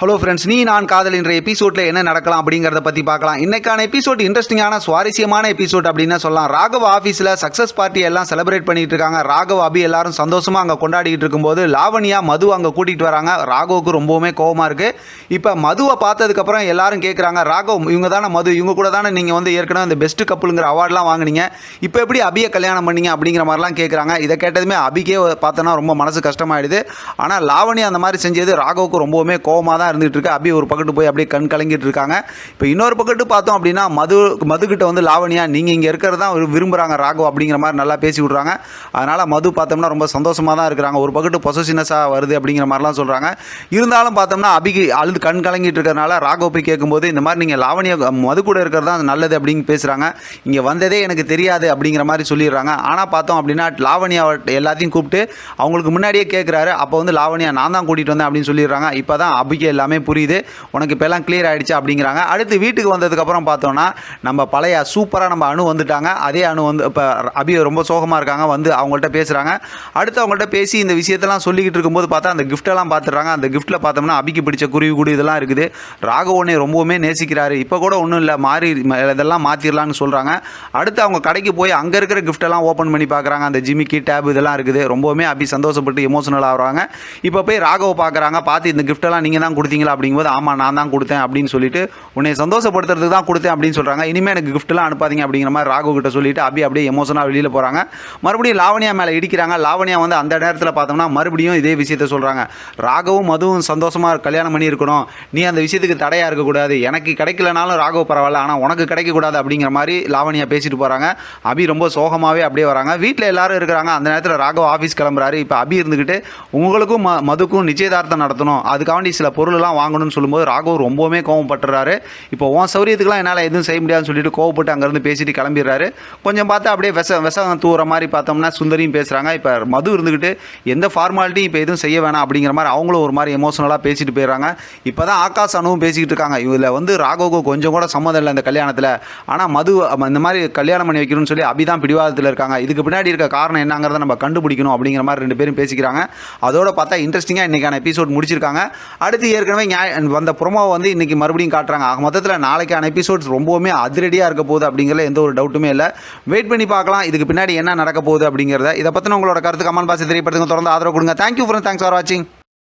Hello friends நீ நான் காதல் என்ற எபிசோடில் என்ன நடக்கலாம் அப்படிங்கிறத பற்றி பார்க்கலாம். இன்னைக்கான எபிசோட் இன்ட்ரெஸ்டிங்கான சுவாரஸ்யமான எபிசோட் அப்படின்னு சொல்லலாம். ராகவ் ஆஃபீஸில் சக்ஸஸ் பார்ட்டி எல்லாம் செலிப்ரேட் பண்ணிட்டு இருக்காங்க. ராகவ் அபி எல்லாரும் சந்தோஷமாக அங்கே கொண்டாடிட்டு இருக்கும்போது லாவணியா மது அங்கே கூட்டிகிட்டு வராங்க. ராகவுக்கு ரொம்பவுமே கோவமாக இருக்குது இப்போ மதுவை பார்த்ததுக்கப்புறம் எல்லாரும் கேட்குறாங்க ராகவ் இவங்க தானே மது? இவங்க கூட தானே நீங்கள் வந்து ஏற்கனவே இந்த பெஸ்ட் கப்புளுங்கிற அவார்ட்லாம் வாங்குனீங்க. இப்போ எப்படி அபியை கல்யாணம் பண்ணீங்க? அப்படிங்கிற மாதிரிலாம் கேட்குறாங்க இதை கேட்டதுமே அபிக்கே பார்த்தோன்னா ரொம்ப மனசு கஷ்டமாயிடுது. ஆனால் லாவணி அந்த மாதிரி செஞ்சது ராகவுக்கு ரொம்பவுமே கோவமாக தான் இருந்துகிட்டு இருக்கு அபி ஒரு பக்கத்து போய் அப்படியே கண் கலங்கிட்டு இருக்காங்க இப்போ இன்னொரு பக்கத்து பார்த்தோம் அப்படின்னா மது மதுக்கிட்ட வந்து லாவணியா நீங்கள் இங்கே இருக்கிறது தான் விரும்புகிறாங்க ராகவ் அப்படிங்கிற மாதிரி நல்லா பேசி விட்றாங்க. அதனால் மது பார்த்தோம்னா ரொம்ப சந்தோஷமாக தான் இருக்கிறாங்க. ஒரு பக்கத்து பொசசினஸாக வருது அப்படிங்கிற மாதிரிலாம் சொல்கிறாங்க இருந்தாலும் பார்த்தோம்னா அபிக்கு அழுது கண் கலங்கிட்டு இருக்கிறனால ராகவ் போய் கேட்கும்போது இந்த மாதிரி நீங்கள் லாவணியா மது கூட இருக்கிறது தான் நல்லது அப்படின்னு பேசுகிறாங்க இங்கே வந்ததே எனக்கு தெரியாது அப்படிங்கிற மாதிரி சொல்லிடுறாங்க. ஆனால் பார்த்தோம் அப்படின்னா லாவணியா எல்லாத்தையும் கூப்பிட்டு அவங்களுக்கு முன்னாடியே கேட்குறாரு அப்போ வந்து லாவணியா நான் தான் கூட்டிகிட்டு வந்தேன் அப்படின்னு சொல்லிடுறாங்க. இப்போ தான் அபிக்கு எல்லாமே புரியுது. உனக்கு இப்போல்லாம் க்ளியர் கிளியர் ஆகிடுச்சு அப்படிங்கிறாங்க. அடுத்து வீட்டுக்கு வந்ததுக்கப்புறம் பார்த்தோன்னா நம்ம பழைய சூப்பராக நம்ம அணு வந்துட்டாங்க. அதே அணு வந்து இப்போ அபி ரொம்ப சோகமாக இருக்காங்க. வந்து அவங்கள்ட்ட பேசுகிறாங்க அடுத்து அவங்கள்ட்ட பேசி இந்த விஷயத்தெல்லாம் சொல்லிக்கிட்டு இருக்கும்போது பார்த்தா அந்த கிஃப்ட்டெல்லாம் பார்த்துட்றாங்க அந்த கிஃப்ட்டில் பார்த்தோம்னா அபிக்கு பிடிச்ச குருவி கூடு இதெல்லாம் இருக்குது. ராகவனை ரொம்பவுமே நேசிக்கிறாரு. இப்போ கூட ஒன்றும் இல்லை. மாறி இதெல்லாம் மாற்றிடலான்னு சொல்கிறாங்க அடுத்து அவங்க கடைக்கு போய் அங்கே இருக்கிற கிஃப்ட்டெல்லாம் ஓப்பன் பண்ணி பார்க்குறாங்க அந்த ஜிமிக்கி டேப் இதெல்லாம் இருக்குது. ரொம்பவுமே அபி சந்தோஷப்பட்டு எமோஷனல் ஆகிறாங்க. இப்போ போய் ராகவ பார்க்குறாங்க பார்த்து இந்த கிஃப்ட்டெல்லாம் நீங்கள் தான் கொடுத்தீங்களா அப்படிங்கும்போது ஆமாம் நான் தான் கொடுத்தேன் அப்படின்னு சொல்லிட்டு உன்னை சந்தோஷப்படுத்துறதுக்கு தான் கொடுத்தேன் அப்படின்னு சொல்கிறாங்க இனிமேல் எனக்கு கிஃப்ட்லாம் அனுப்பாதீங்க அப்படிங்கிற மாதிரி ராகு கிட்ட சொல்லிட்டு அப்படி அப்படியே எமோஷனாக வெளியில் போகிறாங்க மறுபடியும் லாவணியா மேலே இடிக்கிறாங்க. லாவணியா வந்து அந்த நேரத்தில் பார்த்தோம்னா மறுபடியும் இதே விஷயத்த சொல்கிறாங்க ராகவும் மதுவும் சந்தோஷமாக கல்யாணம் பண்ணி இருக்கணும். நீ அந்த விஷயத்துக்கு தடையாக இருக்கக்கூடாது எனக்கு கிடைக்கலனாலும் ராகவ் பரவாயில்ல ஆனால் உனக்கு கிடைக்கக்கூடாது அப்படிங்கிற மாதிரி லாவணியா பேசிட்டு போகிறாங்க அபி ரொம்ப சோகமாகவே அப்படியே வராங்க. வீட்டில் எல்லாரும் இருக்கிறாங்க. அந்த நேரத்தில் ராகவ் ஆஃபீஸ் கிளம்புறாரு. இப்போ அபி இருந்துக்கிட்டு உங்களுக்கும் ம மதுக்கும் நிச்சயதார்த்தம் நடத்தணும். அதுக்காண்டி சில பொருள் பொருள்லாம் வாங்கணும்னு சொல்லும்போது ராகவ் ரொம்பவுமே கோவப்பட்டுறாரு. இப்போ உன் சௌரியத்துக்குலாம் என்னால் எதுவும் செய்ய முடியாதுன்னு சொல்லிட்டு கோவப்பட்டு அங்கேருந்து பேசிட்டு கிளம்பிடுறாரு. கொஞ்சம் பார்த்தா அப்படியே விஷ விஷம் தூர மாதிரி பார்த்தோம்னா சுந்தரியும் பேசுகிறாங்க இப்போ மது இருந்துக்கிட்டு எந்த ஃபார்மாலிட்டியும் இப்போ எதுவும் செய்ய வேணாம் அப்படிங்கிற மாதிரி அவங்களும் ஒரு மாதிரி எமோஷனலாக பேசிட்டு போயிடுறாங்க. இப்போ தான் ஆகாஷ் அணுவும் பேசிக்கிட்டு இருக்காங்க. இதில் வந்து ராகவுக்கு கொஞ்சம் கூட சம்மதம் இல்லை இந்த கல்யாணத்தில். ஆனால் மது இந்த மாதிரி கல்யாணம் பண்ணி வைக்கணும்னு சொல்லி அபிதான் பிடிவாதத்தில் இருக்காங்க. இதுக்கு பின்னாடி இருக்க காரணம் என்னங்கிறத நம்ம கண்டுபிடிக்கணும் அப்படிங்கிற மாதிரி ரெண்டு பேரும் பேசிக்கிறாங்க. அதோட பார்த்தா இன்ட்ரெஸ்டிங்காக இன்றைக்கான எபிசோட் முடிச்சிருக்காங்க. அடுத்து ஏற்கனவே வந்த ப்ரொமோவை வந்து இன்றைக்கி மறுபடியும் காட்டுறாங்க. ஆக மொத்தத்தில் நாளைக்கான எபிசோட்ஸ் ரொம்பவுமே அதிரடியாக இருக்க போகுது அப்படிங்கிற எந்த ஒரு டவுட்டுமே இல்லை. வெயிட் பண்ணி பார்க்கலாம். இதுக்கு பின்னாடி என்ன நடக்க போகுது அப்படிங்கிறத. இதை பற்றின உங்களோட கருத்து கமெண்ட் பாசி தெரியப்படுத்துங்க. தொடர்ந்து ஆதரவு கொடுங்க. தேங்க்யூ ஃப்ரெண்ட் தேங்க்ஸ் ஃபார் வாட்சிங்